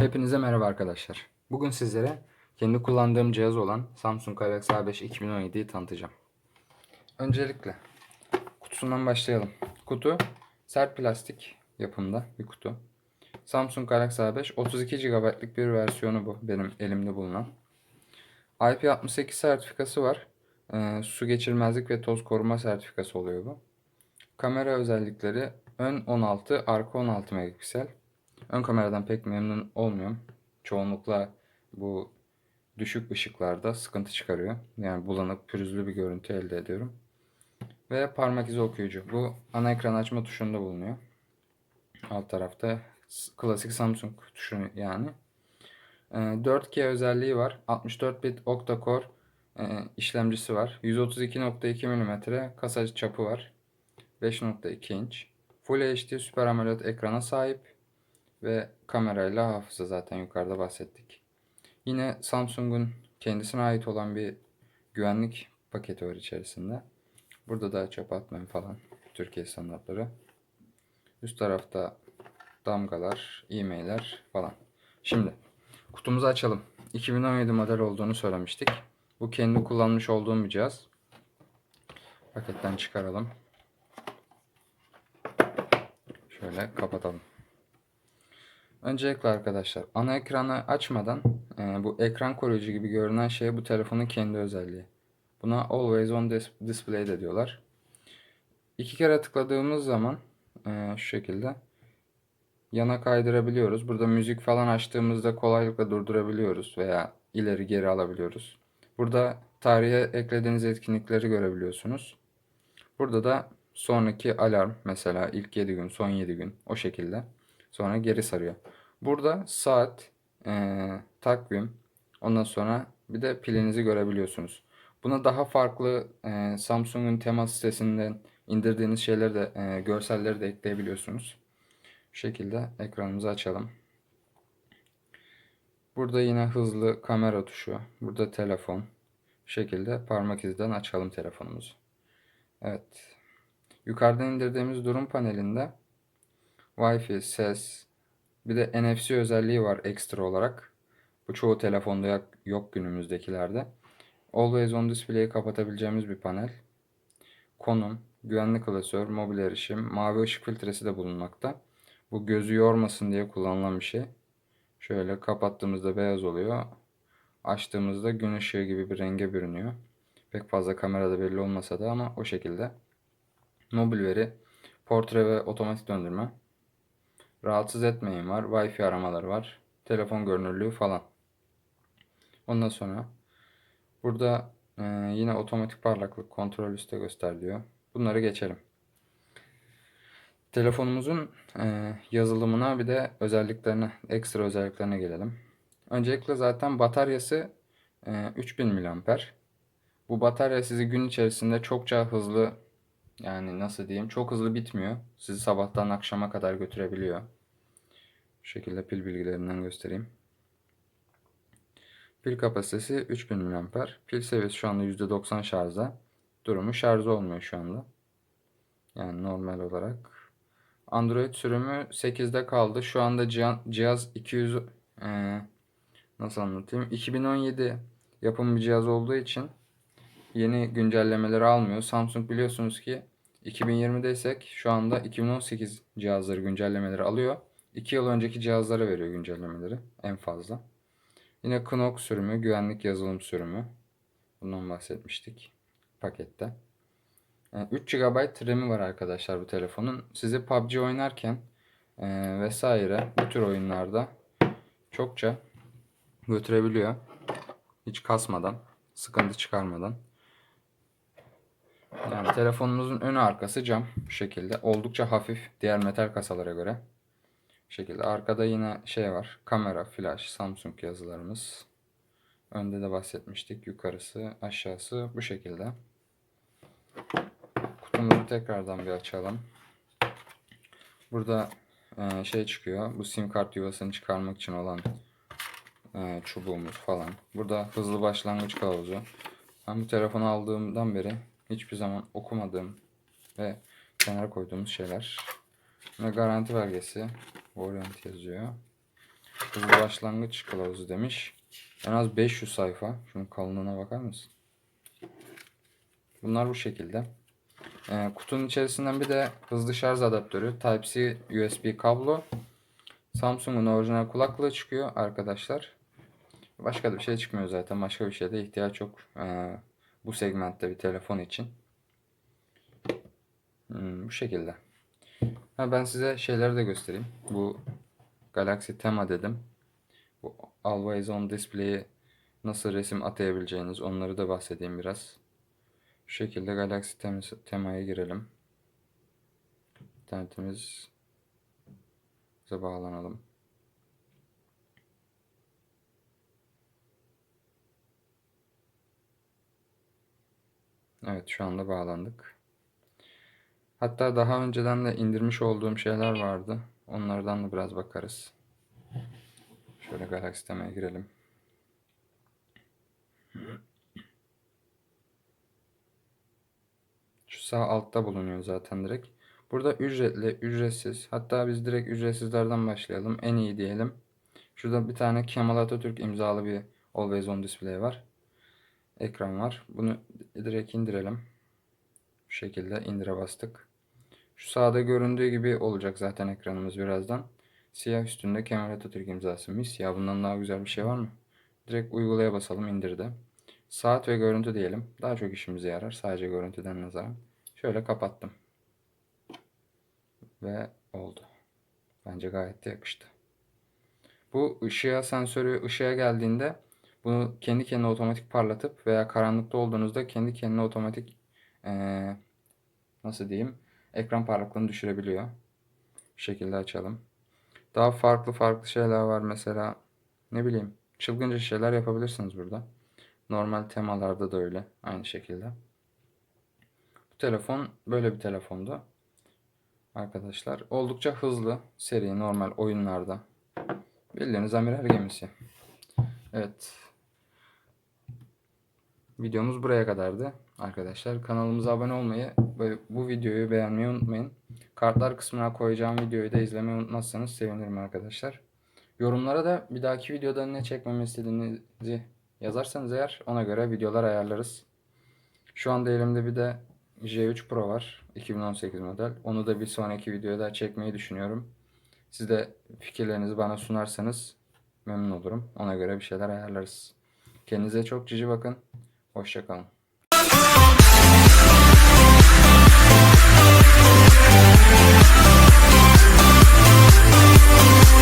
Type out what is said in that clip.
Hepinize merhaba arkadaşlar. Bugün sizlere kendi kullandığım cihaz olan Samsung Galaxy A5 2017'yi tanıtacağım. Öncelikle kutusundan başlayalım. Kutu sert plastik yapımda bir kutu. Samsung Galaxy A5 32 GB'lık bir versiyonu bu benim elimde bulunan. IP68 sertifikası var. Ee, su geçirmezlik ve toz koruma sertifikası oluyor bu. Kamera özellikleri ön 16, arka 16 megapiksel. Ön kameradan pek memnun olmuyorum. Çoğunlukla bu düşük ışıklarda sıkıntı çıkarıyor. Yani bulanık, pürüzlü bir görüntü elde ediyorum. Ve parmak izi okuyucu. Bu ana ekran açma tuşunda bulunuyor. Alt tarafta klasik Samsung tuşu yani. Ee, 4G özelliği var. 64 bit octa-core e, işlemcisi var. 132.2 mm kasa çapı var. 5.2 inç. Full HD Super AMOLED ekrana sahip ve kamerayla hafıza zaten yukarıda bahsettik. Yine Samsung'un kendisine ait olan bir güvenlik paketi var içerisinde. Burada da çöp atmayın falan Türkiye standartları. Üst tarafta damgalar, e-mailler falan. Şimdi kutumuzu açalım. 2017 model olduğunu söylemiştik. Bu kendi kullanmış olduğum bir cihaz. Paketten çıkaralım. Şöyle kapatalım. Öncelikle arkadaşlar ana ekranı açmadan e, bu ekran koruyucu gibi görünen şey bu telefonun kendi özelliği. Buna Always On Dis- Display de diyorlar. İki kere tıkladığımız zaman e, şu şekilde yana kaydırabiliyoruz. Burada müzik falan açtığımızda kolaylıkla durdurabiliyoruz veya ileri geri alabiliyoruz. Burada tarihe eklediğiniz etkinlikleri görebiliyorsunuz. Burada da sonraki alarm mesela ilk 7 gün, son 7 gün o şekilde. Sonra geri sarıyor. Burada saat, eee, takvim, ondan sonra bir de pilinizi görebiliyorsunuz. Buna daha farklı eee, Samsung'un temas sitesinden indirdiğiniz şeyleri de eee, görselleri de ekleyebiliyorsunuz. Bu şekilde ekranımızı açalım. Burada yine hızlı kamera tuşu. Burada telefon. Bu şekilde parmak izden açalım telefonumuzu. Evet. Yukarıdan indirdiğimiz durum panelinde Wi-Fi, ses, bir de NFC özelliği var ekstra olarak. Bu çoğu telefonda yok, günümüzdekilerde. Always on Display'i kapatabileceğimiz bir panel. Konum, güvenli klasör, mobil erişim, mavi ışık filtresi de bulunmakta. Bu gözü yormasın diye kullanılan bir şey. Şöyle kapattığımızda beyaz oluyor. Açtığımızda gün ışığı gibi bir renge bürünüyor. Pek fazla kamerada belli olmasa da ama o şekilde. Mobil veri, portre ve otomatik döndürme. Rahatsız etmeyin var. Wi-Fi aramaları var. Telefon görünürlüğü falan. Ondan sonra burada e, yine otomatik parlaklık kontrol üstte göster diyor. Bunları geçelim. Telefonumuzun e, yazılımına bir de özelliklerine, ekstra özelliklerine gelelim. Öncelikle zaten bataryası e, 3000 mAh. Bu batarya sizi gün içerisinde çokça hızlı yani nasıl diyeyim çok hızlı bitmiyor. Sizi sabahtan akşama kadar götürebiliyor. Bu şekilde pil bilgilerinden göstereyim. Pil kapasitesi 3000 mAh. Pil seviyesi şu anda %90 şarjda. Durumu şarj olmuyor şu anda. Yani normal olarak. Android sürümü 8'de kaldı. Şu anda cihaz, cihaz 200 eee, nasıl anlatayım? 2017 yapım bir cihaz olduğu için yeni güncellemeleri almıyor. Samsung biliyorsunuz ki 2020'deysek şu anda 2018 cihazları güncellemeleri alıyor. 2 yıl önceki cihazlara veriyor güncellemeleri en fazla. Yine Knox sürümü, güvenlik yazılım sürümü. Bundan bahsetmiştik pakette. Yani 3 GB RAM'i var arkadaşlar bu telefonun. Sizi PUBG oynarken e, vesaire bu tür oyunlarda çokça götürebiliyor. Hiç kasmadan, sıkıntı çıkarmadan. Yani telefonumuzun önü arkası cam bu şekilde. Oldukça hafif diğer metal kasalara göre. Bu şekilde. Arkada yine şey var. Kamera, flash, Samsung yazılarımız. Önde de bahsetmiştik. Yukarısı, aşağısı bu şekilde. Kutumuzu tekrardan bir açalım. Burada e, şey çıkıyor. Bu sim kart yuvasını çıkarmak için olan e, çubuğumuz falan. Burada hızlı başlangıç kılavuzu. Ben bu telefonu aldığımdan beri hiçbir zaman okumadığım ve kenara koyduğumuz şeyler. Ve garanti belgesi. Warranty yazıyor. Hızlı başlangıç kılavuzu demiş. En az 500 sayfa. Şunun kalınlığına bakar mısın? Bunlar bu şekilde. Ee, kutunun içerisinden bir de hızlı şarj adaptörü, Type-C USB kablo, Samsung'un orijinal kulaklığı çıkıyor arkadaşlar. Başka da bir şey çıkmıyor zaten. Başka bir şeye de ihtiyaç yok. Ee, bu segmentte bir telefon için. Hmm, bu şekilde. Ha, ben size şeyleri de göstereyim. Bu Galaxy Tema dedim. Bu Always On Display'i nasıl resim atayabileceğiniz onları da bahsedeyim biraz. Şu şekilde Galaxy Tem- Tema'ya girelim. İnternetimiz bağlanalım. Evet şu anda bağlandık. Hatta daha önceden de indirmiş olduğum şeyler vardı. Onlardan da biraz bakarız. Şöyle Galaxy Tema'ya girelim. Şu sağ altta bulunuyor zaten direkt. Burada ücretli, ücretsiz. Hatta biz direkt ücretsizlerden başlayalım. En iyi diyelim. Şurada bir tane Kemal Atatürk imzalı bir Always On Display var. Ekran var. Bunu direkt indirelim. Bu şekilde indire bastık. Şu sağda göründüğü gibi olacak zaten ekranımız birazdan. Siyah üstünde Kemal Atatürk imzası. Mis ya bundan daha güzel bir şey var mı? Direkt uygulaya basalım indirde. Saat ve görüntü diyelim. Daha çok işimize yarar. Sadece görüntüden nazaran. Şöyle kapattım. Ve oldu. Bence gayet de yakıştı. Bu ışığa sensörü ışığa geldiğinde bunu kendi kendine otomatik parlatıp veya karanlıkta olduğunuzda kendi kendine otomatik eee, nasıl diyeyim ekran parlaklığını düşürebiliyor. Bu şekilde açalım. Daha farklı farklı şeyler var mesela ne bileyim çılgınca şeyler yapabilirsiniz burada. Normal temalarda da öyle aynı şekilde. Bu telefon böyle bir telefondu. Arkadaşlar oldukça hızlı seri normal oyunlarda. Bildiğiniz amiral gemisi. Evet. Videomuz buraya kadardı arkadaşlar. Kanalımıza abone olmayı ve bu videoyu beğenmeyi unutmayın. Kartlar kısmına koyacağım videoyu da izlemeyi unutmazsanız sevinirim arkadaşlar. Yorumlara da bir dahaki videoda ne çekmemi istediğinizi yazarsanız eğer ona göre videolar ayarlarız. Şu anda elimde bir de J3 Pro var. 2018 model. Onu da bir sonraki videoda çekmeyi düşünüyorum. Siz de fikirlerinizi bana sunarsanız memnun olurum. Ona göre bir şeyler ayarlarız. Kendinize çok cici bakın. Hoşçakalın.